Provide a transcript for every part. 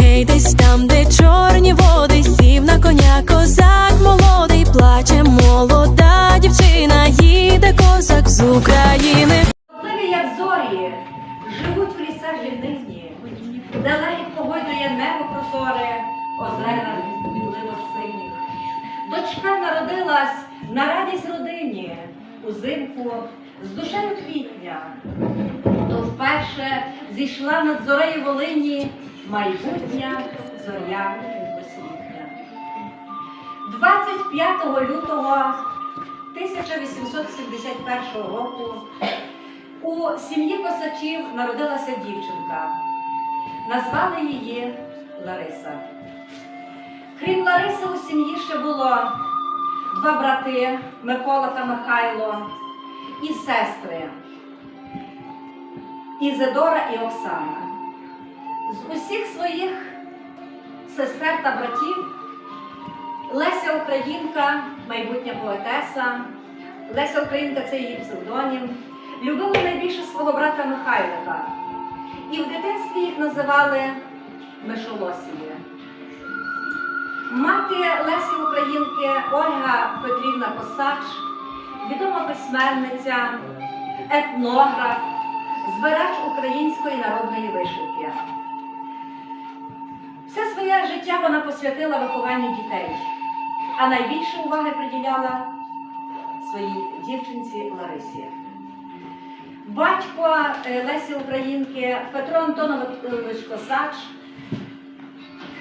Гей, десь там, де чорні води, сів на коня козак молодий, плаче молода дівчина, їде козак з України. Пливі, як зорі, живуть в лісах ріднині, де легко погойдує небо прозоре, озера мінливо синіх. Дочка народилась на радість родині, узимку з душею квітня. То вперше зійшла над зорею Волині майбутня зоря освітня. 25 лютого 1871 року у сім'ї косачів народилася дівчинка. Назвали її Лариса. Крім Лариси, у сім'ї ще було два брати Микола та Михайло і сестри Ізидора і Оксана. З усіх своїх сестер та братів Леся Українка, майбутня поетеса, Леся Українка це її псевдонім, любила найбільше свого брата Михайлика. І в дитинстві їх називали Мишолосії. Мати Лесі Українки Ольга Петрівна Косач, відома письменниця, етнограф, збирач української народної вишивки. Своє життя вона посвятила вихованню дітей, а найбільше уваги приділяла своїй дівчинці Ларисі. Батько е, Лесі Українки Петро Антонович Косач,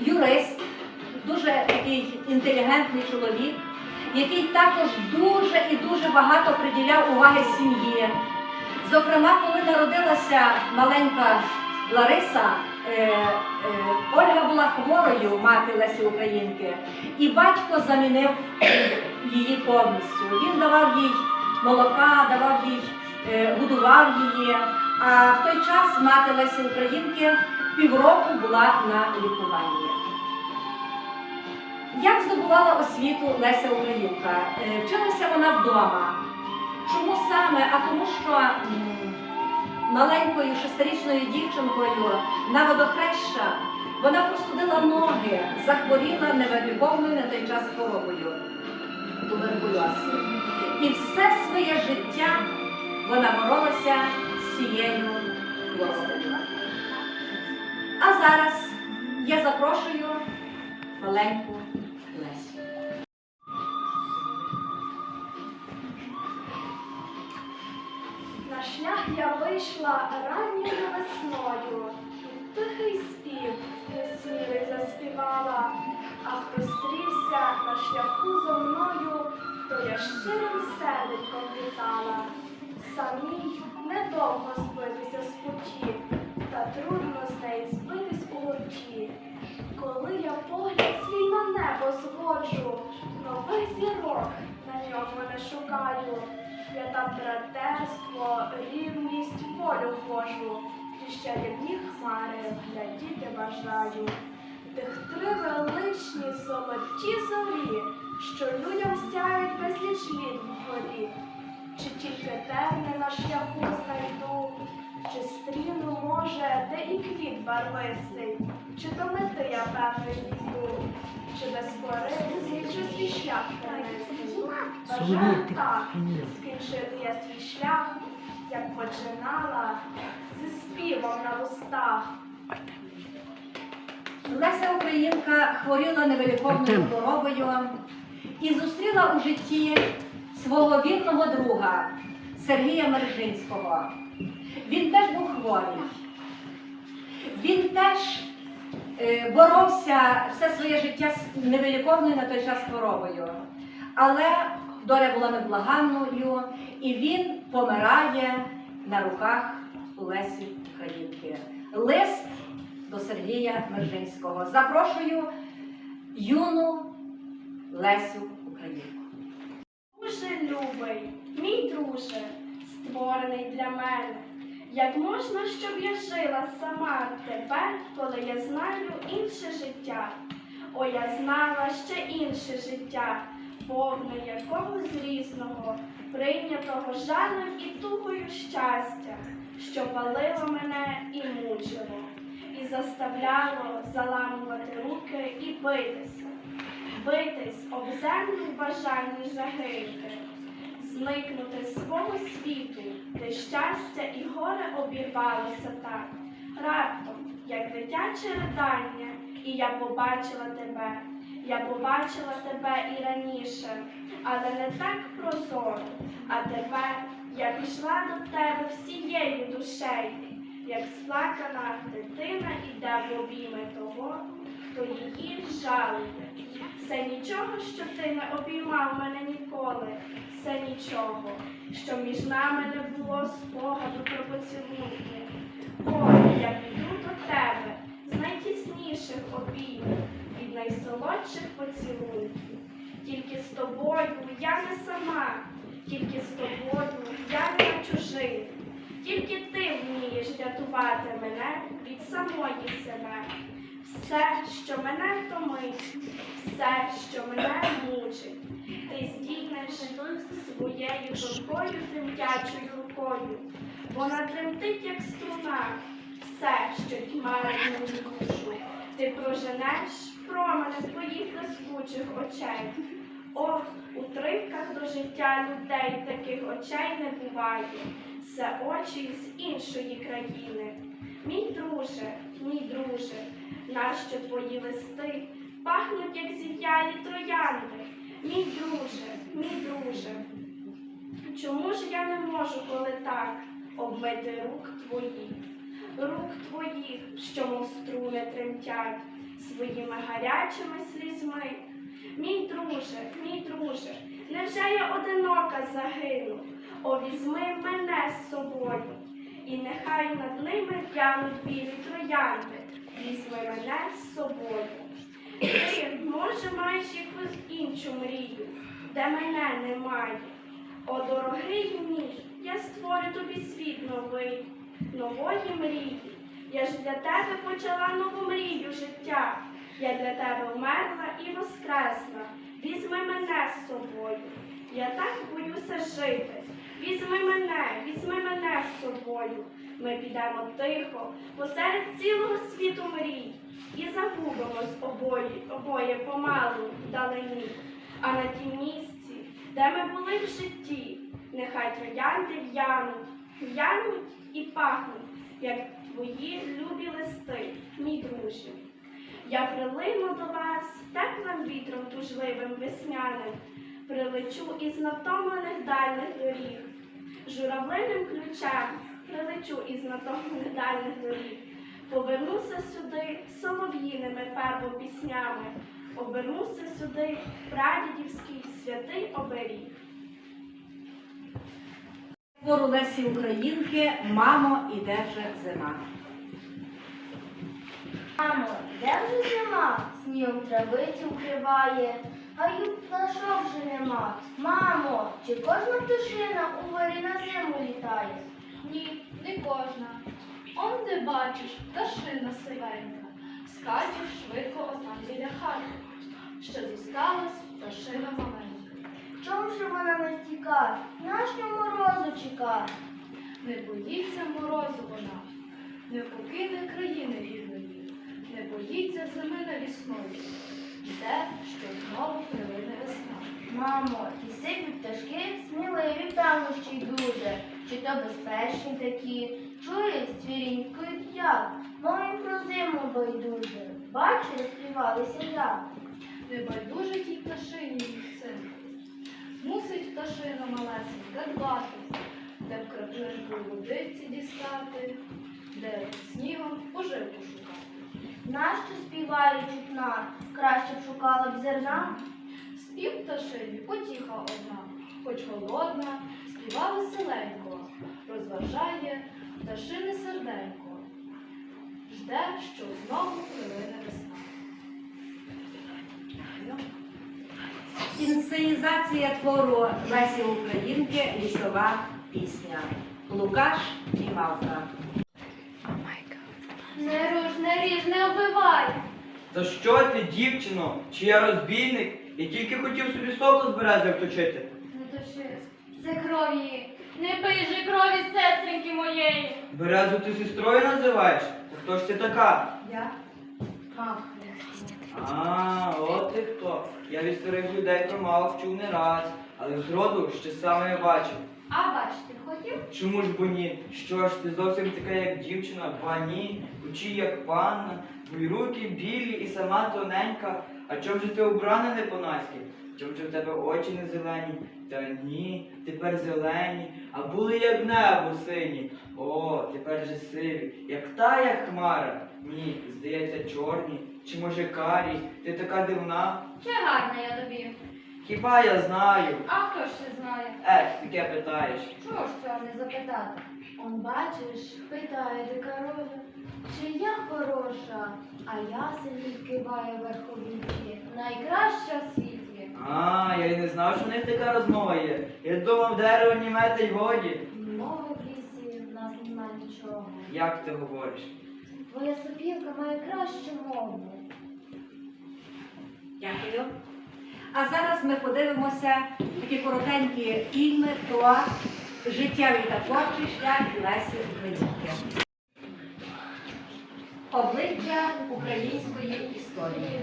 юрист, дуже такий інтелігентний чоловік, який також дуже і дуже багато приділяв уваги сім'ї. Зокрема, коли народилася маленька Лариса, е, е, Ольга була хворою, мати Лесі Українки, і батько замінив її повністю. Він давав їй молока, давав їй, е, годував її. А в той час мати Лесі Українки півроку була на лікуванні. Як здобувала освіту Леся Українка? Е, Вчилася вона вдома. Чому саме? А тому, що маленькою шестирічною дівчинкою на водохреща вона простудила ноги, захворіла невиліковною на той час хворобою туберкульоз. І все своє життя вона боролася з цією хворобою. А зараз я запрошую маленьку я вийшла ранньою весною, і тихий спів несмілий заспівала, а хто стрівся на шляху зо мною, то я щирим серденьком вітала. Самій недовго збитися з путі, та трудно з неї збитись у гурті. Коли я погляд свій на небо зводжу, новий зірок на ньому не шукаю. Там братерство, рівність, волю ввожу, і ще рівні хмари глядіти бажаю. Тих три величні золоті зорі, що людям сяють безліч літ вгорі. Чи тільки терни на шляху знайду, чи стріну, може, де і квіт барвистий, чи до мети я певний йду, чи без пори злічу свій шлях тернистий. Бажаю так, скінчити я свій шлях, як починала, зі співом на вустах. Леся Українка хворіла невиліковною хворобою і зустріла у житті свого вірного друга Сергія Мержинського. Він теж був хворий. Він теж е, боровся все своє життя з невиліковною на той час хворобою. Але доля була невблаганною, і він помирає на руках Лесі Українки. Лист до Сергія Мержинського. Запрошую юну Лесю Українку. Дуже любий, мій друже, створений для мене. Як можна, щоб я жила сама тепер, коли я знаю інше життя? О, я знала ще інше життя, повне якогось різного, прийнятого жалем і тугою щастя, що палило мене і мучило. І заставляло заламувати руки і битися, битись об землю в бажанні загинути, зникнути свого світу, де щастя і горе обірвалося так, раптом, як дитяче ридання, і я побачила тебе. Я побачила тебе і раніше, але не так прозоро. А тепер я пішла до тебе всією душею, як сплакана дитина іде в обійми того, хто її жалує. Це нічого, що ти не обіймав мене ніколи. Це нічого, що між нами не було спогаду про поцілунки. О, я піду до тебе з найтісніших обіймів, від найсолодших поцілунків. Тільки з тобою я не сама, тільки з тобою я не на чужих. Тільки ти вмієш рятувати мене від самої себе. Все, що мене втомить, все, що мене мучить, ти здійнеш своєю тонкою тремтячою рукою. Вона тремтить, як струна, все, що тьмарить душу. Ти проженеш промени твоїх блискучих очей. Ох, у тривках до життя людей таких очей не буває. Це очі з іншої країни. Мій друже, мій друже, нащо твої листи пахнуть, як зів'ялі троянди? Мій друже, мій друже, чому ж я не можу, коли так, обмити рук твоїх, рук твоїх, що мов струни тремтять своїми гарячими слізьми? Мій друже, мій друже, невже я одинока загину? О, візьми мене з собою, і нехай над ними в'януть білі троянди. Візьми мене з собою. Ти, може, маєш якусь іншу мрію, де мене немає. О, дорогий мій, я створю тобі світ новий, нової мрії. Я ж для тебе почала нову мрію життя. Я для тебе вмерла і воскресла. Візьми мене з собою. Я так боюся жити. Візьми мене, візьми мене з собою. Ми підемо тихо, посеред цілого світу мрій. І загубимось обоє, обоє помалу вдалині. А на тім місці, де ми були в житті, нехай троянди в'януть, в'януть і пахнуть, як твої любі листи, мій друже. Я прилину до вас теплим вітром тужливим весняним, прилечу із натомлених дальних доріг, журавлиним ключем прилечу із натомлених дальних доріг, повернуся сюди солов'їними первопіснями, обернуся сюди прадідівський святий оберіг. Твору Лесі Українки Мамо, іде вже зима. Мамо, де вже зима? Снігом травицю вкриває, а й пташок вже нема. Мамо, чи кожна пташина у ворі на зиму літає? Ні, не кожна. Он де бачиш, пташина сивенька, скачеш швидко отам біля хати. Ще зосталась пташина маленька. Чом же вона не втіка? Нащо морозу чека? Не боїться морозу вона, не покине країни рідної, не боїться зими навісної. Жде, що знову прилине весна. Мамо, ті сиві пташки сміливі, й дуже. Чи то безпечні такі? Чуєш, цвірінькають як? Мовим про зиму байдуже. Бачу, розпівалися як. Не байдуже тій пташині син. Мусить пташина малесенька дбати, де б краплинку водиці дістати, де снігом поживку шукати. Нащо співають чутна? Краще б шукала б зерна. Спів пташині потіха одна, хоч голодна, співа веселенько, розважає пташине серденько, жде, що знову прилине весна. Інсценізація твору Лесі Українки Лісова пісня. Лукаш і Мавка. Не руш, не ріж, не оббивай. Та що ти, дівчино? Чи я розбійник? Я тільки хотів собі соку з берези вточити. Не туши. Це кров її. Не пий же крові сестринки моєї. Березу ти сестрою називаєш? Та хто ж ти така? Я Ах, А, от ти хто. Я від старих людей про мало вчув не раз, але зроду ще саме не бачив. а бачити хотів? Чому ж бо ні? Що ж ти зовсім така, як дівчина, ба ні, очі як панна, твої руки білі і сама тоненька. А чом же ти убрана не по-наськи? Чом же в тебе очі не зелені? Та ні, тепер зелені, а були як небо сині. О, тепер же сиві, як та, як хмара. Ні, здається, чорні, чи може карі, ти така дивна. Чи гарна я тобі? Хіба я знаю? А хто ж це знає? Ех, таке питаєш. Чого ж цього не запитати? Он бачиш, питає дика роза, чи я хороша, а я ясень киває верховіці, найкраща в світі. А, я й не знав, що в них така розмова є. Я думав, дерево німе та й годі. Мови в лісі в нас нема нічого. Як ти говориш? Твоя сопілка має кращу мову. дякую. А зараз ми подивимося такі коротенькі фільми про життєвий та творчий шлях Лесі Українки. Обличчя української історії.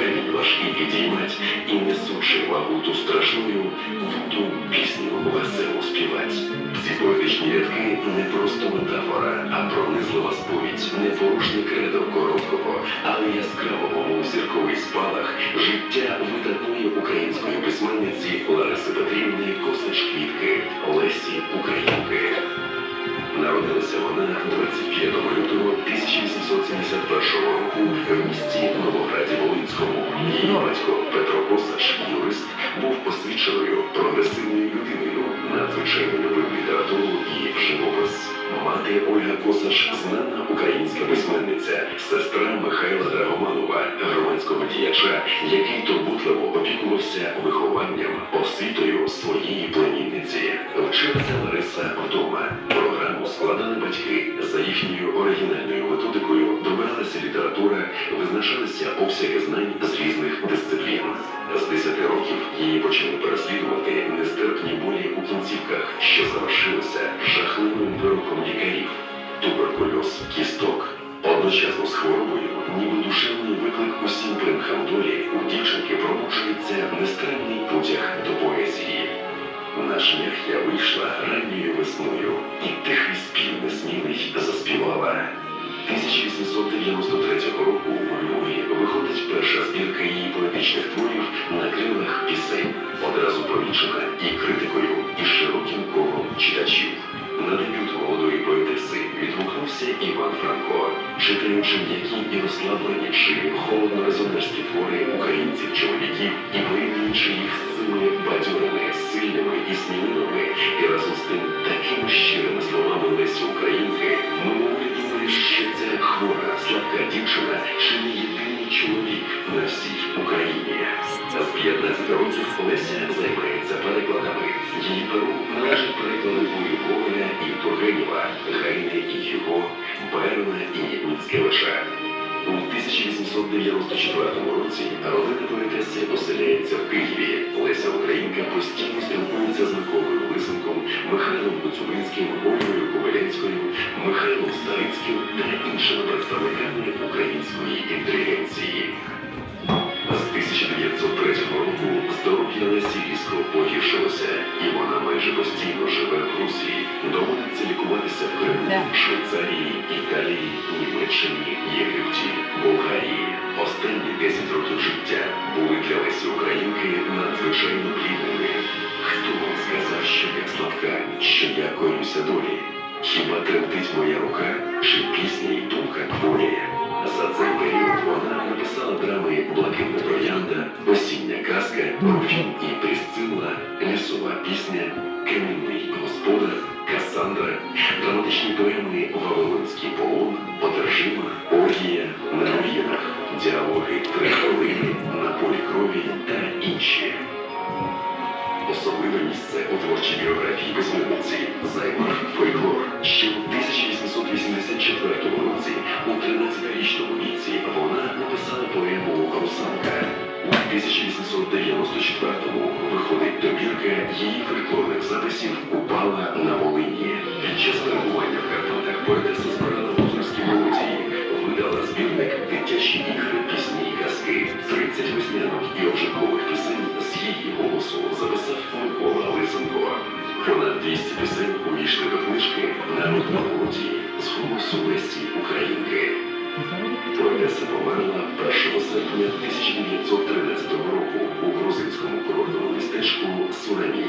Камінь важкий підіймать і несучи вагуту страшною, буду пісню веселу співать. Ці поетичні рядки не просто метафора, а пронизлива сповідь, непорушне кредо короткого, але яскравого, мов зірковий спалах, життя видатної української письменниці Лариси Петрівни Косич Квітки, Лесі Українки. Народилася вона 25 лютого 1871 року в місті Новограді Волинському. Її батько Петро Косач, юрист, був освіченою прогресивною людиною, надзвичайно любив літературу і живопис. Мати Ольга Косаш, знана українська письменниця, сестра Михайла Драгоманова, громадського діяча, який турботливо опікувався вихованням, освітою своєї племінниці. Вчилася Лариса вдома. Програму складали батьки. За їхньою оригінальною методикою добиралася література, визначалися обсяги знань з різних дисциплін. З 10 років її почали кінцівках, що завершилися жахливим вироком лікарів. Туберкульоз, кісток. Одночасно з хворобою, ніби душевний виклик усім примхам долі, у дівчинки пробуджується нестримний потяг до поезії. На шлях я вийшла ранньою весною, і тихий спів несмілий заспівала. 1893 року у Львові виходить перша збірка її поетичних творів на крилах пісень, одразу помічена і критикою, відгукнувся Іван Франко, читаючи м'які і розслаблені холодно резонерські твори українців-чоловіків і порівнюючи їх з цими бадьорими, сильними і сміливими, і разом з тим такими щирими словами Лесі Українки, мимоволі думаєш, що це хвора, слабка дівчина, чи не єдиний чоловік на всій Україні. З 15 років Леся займається перекладами. Її перу належить переклади Гоголя і Тургенєва, Гайне і його, Байрона і Міцкевича. У 1894 році родина поетеси оселяється в Києві. Леся Українка постійно спілкується з Миколою Лисенком, Михайлом Коцюбинським, Ольгою Коваленською, Михайлом Старицьким та іншими представниками української інтелігенції. З 1903 року Лесі різко погіршилося, і вона майже постійно живе в Русі. Доводиться лікуватися в Криму, Швейцарії, Італії, Німеччині, Єгипті, Болгарії. Останні 10 років життя були для Лесі Українки надзвичайно плідними. Хто вам сказав, що я слабка, що я корюся долі? Хіба тремтить моя рука, чи пісня й думка хворі? За цей період вона написала драми Блакитна троянда, Осіння казка, Руфін і Присцилла, Лісова пісня, Камінний господар, Касандра, драматичні поеми Вавилонський полон, Одержима, Оргія, На руїнах, діалоги три хвилини на полі крові та. Особливе місце у творчій біографії письменниці займав фольклор. Ще в 1884 році, у 13-річному віці, вона написала поему Русалка. У 1894-му виходить добірка її фольклорних записів «Упала на Волині». Під час перебування 200 пісень увійшли до книжки «Народна мелодії» з голосу Лесі Українки. Поетеса померла 1 серпня 1913 року у грузинському курортному містечку Сурамі.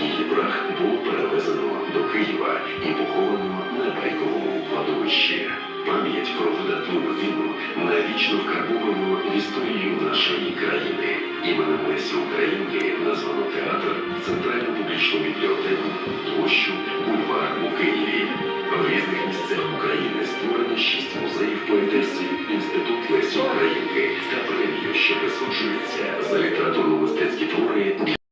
Її прах було перевезено до Києва і поховано на байковому кладовищі. Пам'ять про видатну людину навічно вкарбовано в історію нашої країни. Іменем Лесі Українки названо театр, центральну публічну бібліотеку, площу, бульвар у Києві. В різних місцях України створено шість музеїв поетеси, інститут Лесі Українки та премію, що присуджується за літературно-мистецькі твори